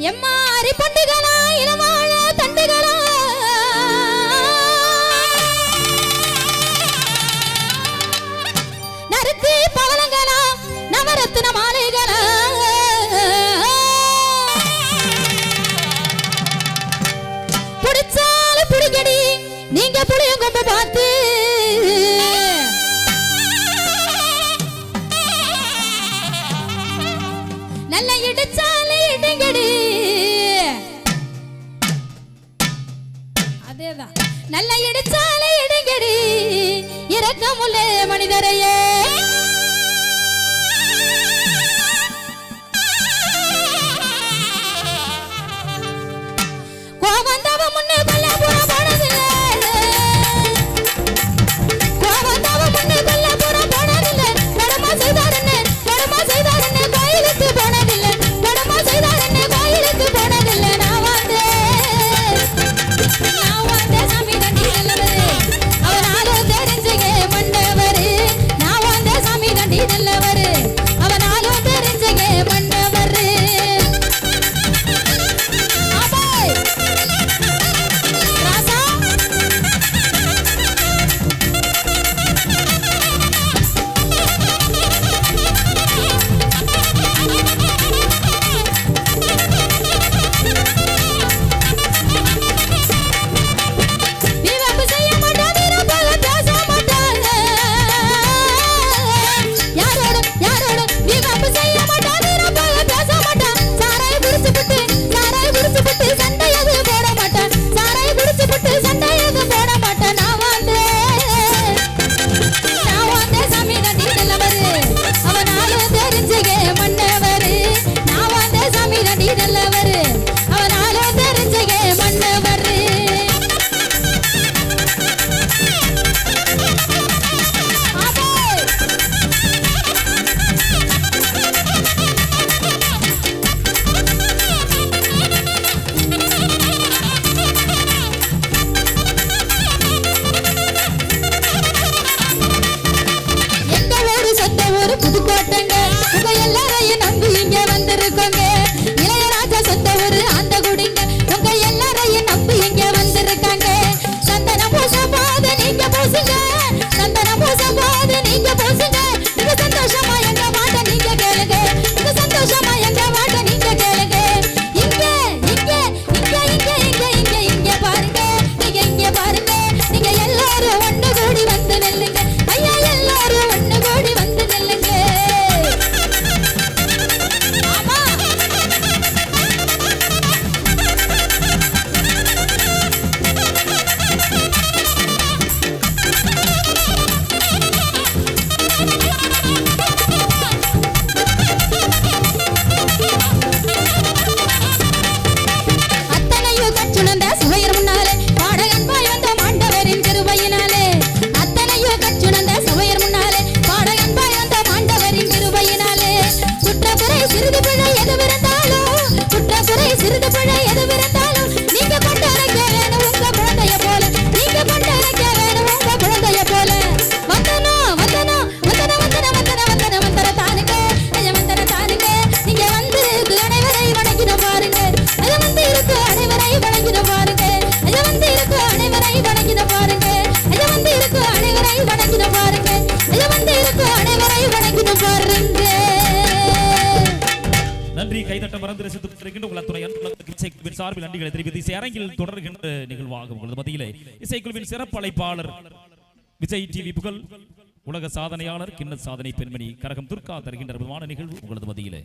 எம்மா அரிப்பண்டுகளா இளவாழ தண்டுகளா? நறுக்கு பவனங்களா நவரத்ன மாலைகளா? தான் நல்ல இடிச்சாலே இடுங்கடி இறக்கமுள்ள மனிதரையே. நன்றி. கைதட்ட மறந்து ரசித்துக் உலகத்துறை இசைக்குழுவின் சார்பில் நன்றிகளை தெரிவித்து இசை அரங்கில் தொடர்கின்ற நிகழ்வாகும் உங்களது மத்தியிலே இசைக்குழுவின் சிறப்பு அழைப்பாளர் விஜய் டிவி புகழ் உலக சாதனையாளர் கிண்ண சாதனை பெண்மணி கரகம் துர்கா தருகின்ற நிகழ்வு உங்களது மத்தியிலே.